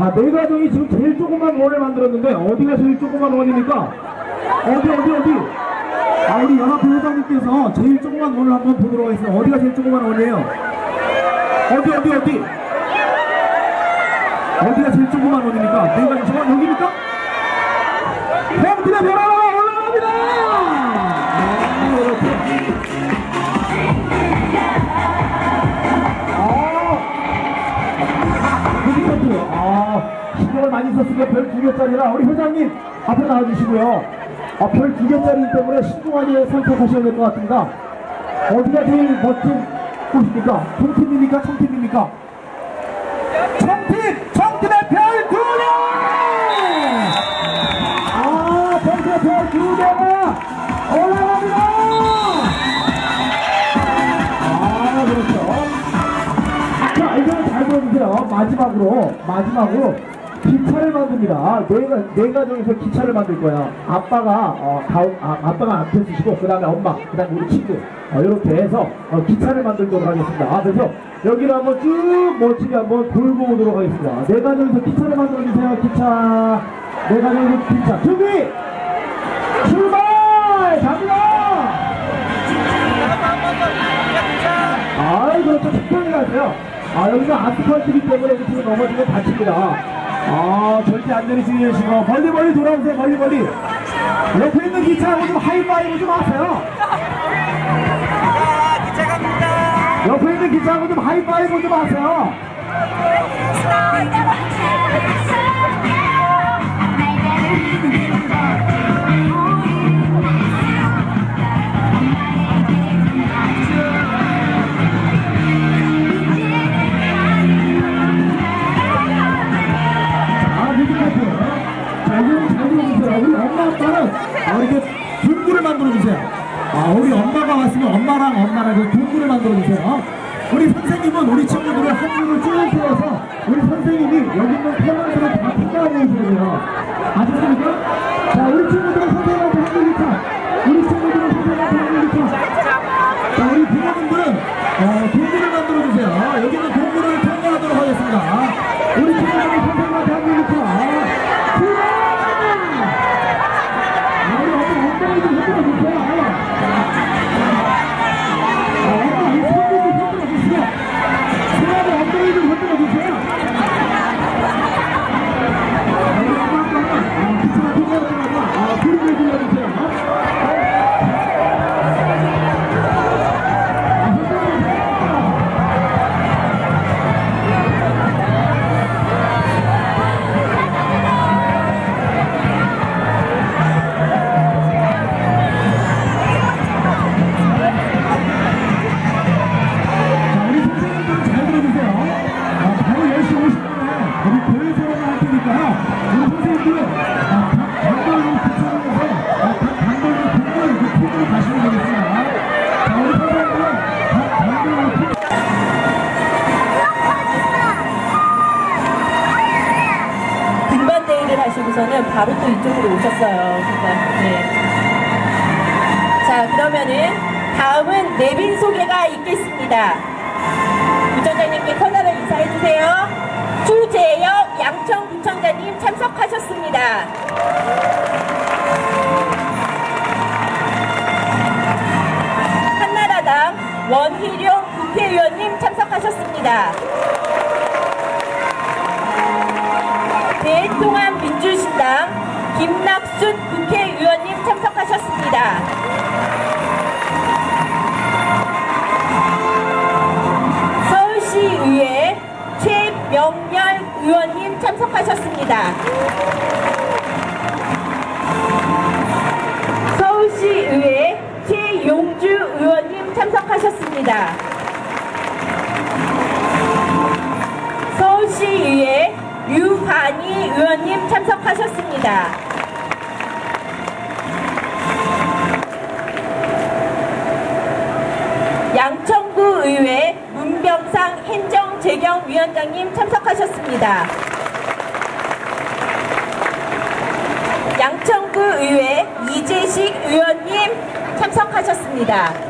아, 네 가정이 지금 제일 조그만 원을 만들었는데 어디가 제일 조그만 원입니까? 어디 어디 어디? 아 우리 연합회 회장님께서 제일 조그만 원을 한번 보도록 하겠습니다. 어디가 제일 조그만 원이에요? 어디 어디 어디? 어디가 제일 조그만 원입니까? 네 가정 저건 여기입니까? 팬들의 변화 썼으니까 별두 개짜리라 우리 회장님 앞에 나와주시고요. 아, 별 두 개짜리이기 때문에 신중하게 선택하셔야 될 것 같습니다. 어디가 제일 멋진 곳입니까? 청팀입니까? 청팀입니까? 청팀! 청팀의 별 두 개! 아, 청팀의 별 두 개가 올라갑니다! 아, 그렇죠. 자, 이거는 잘 들어주세요. 마지막으로, 마지막으로 기차를 만듭니다. 네, 가- 네 가정에서 기차를 만들 거야. 아빠가, 어, 가운, 아, 아빠가 앞에 쓰시고, 그 다음에 엄마, 그 다음에 우리 친구. 어, 이렇게 해서 어, 기차를 만들도록 하겠습니다. 아, 그래서 여기를 한번 쭉 멋지게 한번 돌고 오도록 하겠습니다. 네 가정에서 기차를 만들어 주세요. 기차. 네 가정에서 기차. 준비! 출발! 갑니다! 아이 그렇죠 특별히 가세요 아 여기가 아스팔트이기 때문에 지금 넘어지면 다칩니다 아 절대 안 내리시고 계시고 멀리 멀리 돌아오세요 멀리 멀리. 옆에 있는 기차하고 좀 하이파이브 좀 하세요. 옆에 있는 기차하고 좀 하이파이브 좀 하세요 우리 엄마가 왔으면 엄마랑 엄마랑 동굴을 만들어주세요. 우리 선생님은 우리 친구들을 한 줄을 쭉 세워서 우리 선생님이 여기 있는 패널들을 다 평가하고 계셔야 돼요 등반 대회를 하시고서는 바로 또 이쪽으로 오셨어요. 네. 자, 그러면은 다음은 내빈 소개가 있겠습니다. 부처장님께 커널을 인사해 주세요. 주재혁 양천구청장님 참석하셨습니다. 참석하셨습니다. 대통합 민주신당 김낙순 국회의원님 참석하셨습니다. 서울시의회 최명렬 의원님 참석하셨습니다. 서울시의회 최용주 의원님 참석하셨습니다. 유반희 의원님 참석하셨습니다. 양천구 의회 문병상 행정재경위원장님 참석하셨습니다. 양천구 의회 이재식 의원님 참석하셨습니다.